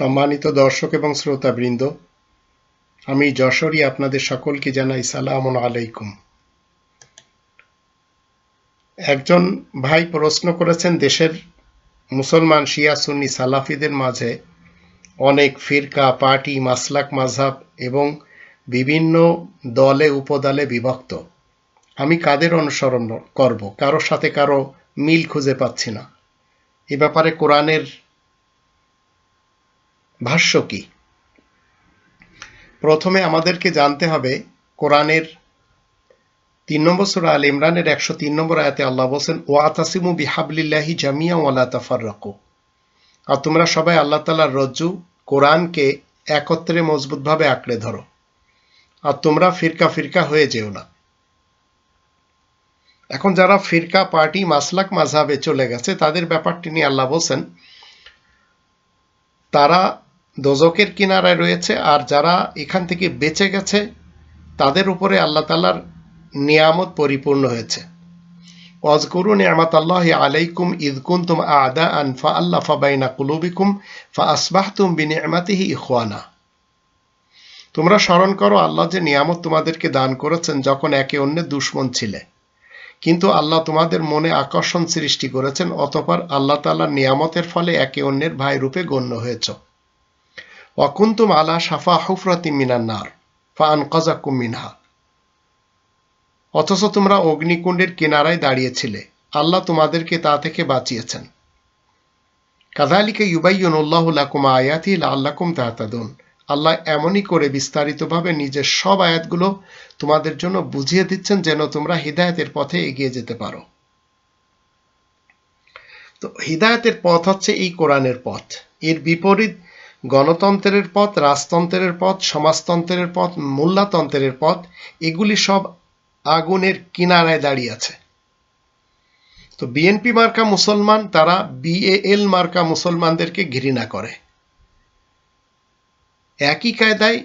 সম্মানিত দর্শক এবং শ্রোতাবৃন্দ, আমি যশোরই আপনাদের সকলকে জানাই সালাম আলাইকুম। একজন ভাই প্রশ্ন করেছেন, দেশের মুসলমান শিয়া সুন্নি সালাফিদের মাঝে অনেক ফিরকা, পার্টি, মাসলাক মাঝহাব এবং বিভিন্ন দলে, উপদলে বিভক্ত। আমি কাদের অনুসরণ করব? কারোর সাথে কারও মিল খুঁজে পাচ্ছি না। এ ব্যাপারে কোরআনের ভাষ্য কি? প্রথমে আমাদেরকে জানতে হবে কোরআনের তিন নম্বর সুরা আল ইমরানের একশো তিন নম্বর আয়াতে আল্লাহ বলছেন ও আতাসিমু বিহাবলিল্লাহি জামিয়া ও ওয়ালা তাফার রাকু আর তোমরা সবাই আল্লাহ তালার রজ্জু, কোরআনকে একত্রে মজবুতভাবে আঁকড়ে ধরো। আর তোমরা ফিরকা ফিরকা হয়ে যেও না। এখন যারা ফিরকা পার্টি, মাসলাক মাঝহাবে চলে গেছে, তাদের ব্যাপারটি নিয়ে আল্লাহ বলছেন, তারা দোজকের কিনারায় রয়েছে, আর যারা এখান থেকে বেঁচে গেছে, তাদের উপরে আল্লাহ তালার নিয়ামত পরিপূর্ণ হয়েছে। অজকরু নিয়ামত আল্লাহ আলাইকুম ইদকুন তুম আদা আন ফা আল্লাহ ফাবাইনা কুলুবিকুম ফা আসবাহ তুম বিনিয়ামাতিহি ইখওয়ানা। তোমরা স্মরণ করো, আল্লাহ যে নিয়ামত তোমাদেরকে দান করেছেন যখন একে অন্যের দুশ্মন ছিলে। কিন্তু আল্লাহ তোমাদের মনে আকর্ষণ সৃষ্টি করেছেন, অতপর আল্লাহ তাল্লাহ নিয়ামতের ফলে একে অন্যের ভাই রূপে গণ্য হয়েছ। অকুন্তুম আলা সাফা হুফরাতি মিনান্নার ফা আনকাজাকুম মিনহা। অথচ তোমরা অগ্নিকুণ্ডের কিনারায় দাঁড়িয়েছিলে, আল্লাহ তোমাদেরকে তা থেকে বাঁচিয়েছেন। কাদালিকে ইউবাইয়নুল্লাহ লাকুম আয়াতি আল্লাকুম তাহতাদুন আল্লাহ এমনই করে বিস্তারিতভাবে নিজের সব আয়াতগুলো তোমাদের জন্য বুঝিয়ে দিচ্ছেন যেন তোমরা হৃদায়তের পথে এগিয়ে যেতে পারো। তো হৃদায়তের পথ হচ্ছে এই কোরআনের পথ। এর বিপরীত গণতন্ত্রের পথ, রাজতন্ত্রের পথ, সমাজতন্ত্রের পথ, মোল্লাতন্ত্রের পথ, এগুলি সব আগুনের কিনারায় দাঁড়িয়ে আছে। তো বিএনপি মার্কা মুসলমান, তারা বিএএল মার্কা মুসলমানদেরকে ঘৃণা করে। একই কায়দায়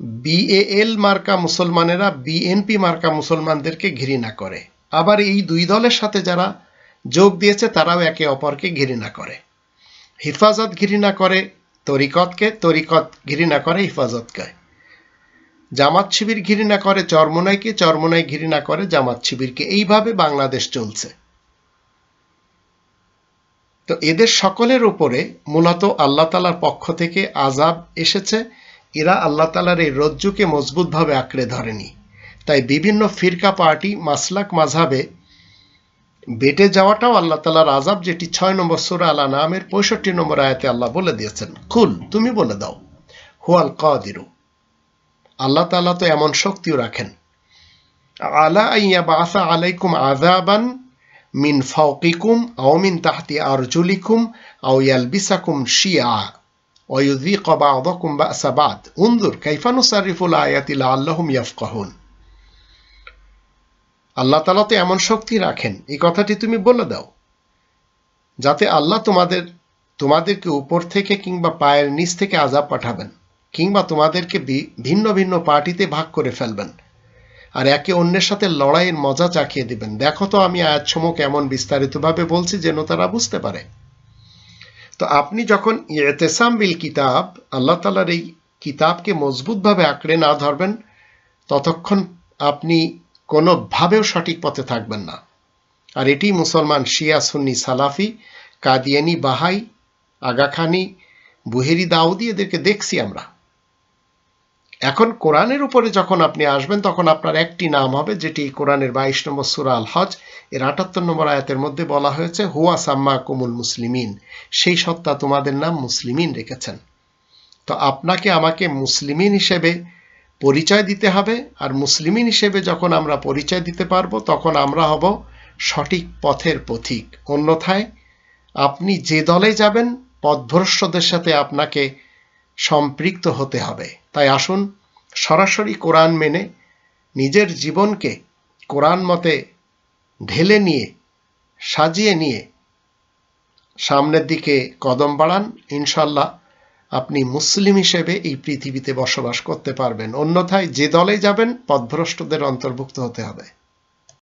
বিএএল মার্কা মুসলমানেরা বিএনপি মার্কা মুসলমানদেরকে ঘৃণা করে। আবার এই দুই দলের সাথে যারা যোগ দিয়েছে, তারাও একে অপরকে ঘৃণা করে। হিফাজত ঘৃণা করে তরিকতকে তরিকত ঘৃণা করে হিফাজতকে জামাত শিবির ঘৃণা করে, চরমনাইকে চরমনাই ঘৃণা করে, জামাত শিবিরকে। এইভাবে বাংলাদেশ চলছে। তো এদের সকলের উপরে মূলত আল্লাহ তালার পক্ষ থেকে আজাব এসেছে। এরা আল্লাহ তালার এই রজ্জুকে মজবুতভাবে আঁকড়ে ধরেনি। তাই বিভিন্ন ফিরকা পার্টি, মাসলাক মাঝাবে বেটে যাওয়াটাও আল্লাহ তালার আজাব যেটি ছয় নম্বর সুরা আলা নামের পঁয়ষট্টি নম্বর আয়াতে আল্লাহ বলে দিয়েছেন। খুল তুমি বলে দাও, হুয়াল কাদিরু। আল্লাহ তালা তো এমন শক্তিও রাখেন। আলা আইয়া বাসা আলাইকুম আজাবান মিন ফাউকিকুম আও মিন তাহতি আরজুলিকুম আও ইয়ালবিসাকুম শিয়া ওয়ুযিকা বা'দাকুম বা'সা বা'দ। উনজুর, কাইফা নুসারিফুল আয়াতি লাআল্লাহুম ইয়াফকাহুন। আল্লাহ তালা তো এমন শক্তি রাখেন। এই কথাটি তুমি বলে দাও। যাতে আল্লাহ তোমাদের, তোমাদেরকে উপর থেকে কিংবা পায়ের নিচ থেকে আজাব পাঠাবেন, কিংবা তোমাদেরকে ভিন্ন ভিন্ন পার্টিতে ভাগ করে ফেলবেন আর একে অন্যের সাথে লড়াইয়ের মজা চাখিয়ে দিবেন। দেখো তো আমি আয়াতসমূহ এমন বিস্তারিতভাবে বলছি যেন তারা বুঝতে পারে। তো আপনি যখন ইয়েতেসাম বিল কিতাব, আল্লাহ তালার এই কিতাবকে মজবুতভাবে আঁকড়ে না ধরবেন, ততক্ষণ আপনি কোনোভাবেও সঠিক পথে থাকবেন না। আর এটি মুসলমান শিয়া, সুন্নি, সালাফি, কাদিয়ানি, বাহাই, আগাখানি, বুহেরি, দাউদি, এদেরকে দেখছি আমরা। এখন কোরআনের উপরে যখন আপনি আসবেন, তখন আপনার একটি নাম হবে, যেটি কোরআনের বাইশ নম্বর সুরা আল হজ এর আটাত্তর নম্বর আয়াতের মধ্যে বলা হয়েছে, হুয়া সাম্মা কুমুল মুসলিমিন সেই সত্তা তোমাদের নাম মুসলিমিন রেখেছেন। তো আপনাকে আমাকে মুসলিমিন হিসেবে পরিচয় দিতে হবে, আর মুসলিমিন হিসেবে যখন আমরা পরিচয় দিতে পারব, তখন আমরা হব সঠিক পথের পথিক। অন্যথায় আপনি যে দলে যাবেন, পথভ্রষ্টদের সাথে আপনাকে সম্পৃক্ত হতে হবে। তাই আসুন, সরাসরি কোরআন মেনে নিজের জীবনকে কোরআন মতে ঢেলে নিয়ে, সাজিয়ে নিয়ে সামনের দিকে কদম বাড়ান। ইনশাল্লাহ আপনি মুসলিম হিসেবে এই পৃথিবীতে বসবাস করতে পারবেন। অন্যথায় যে দলে যাবেন, পথভ্রষ্টদের অন্তর্ভুক্ত হতে হবে।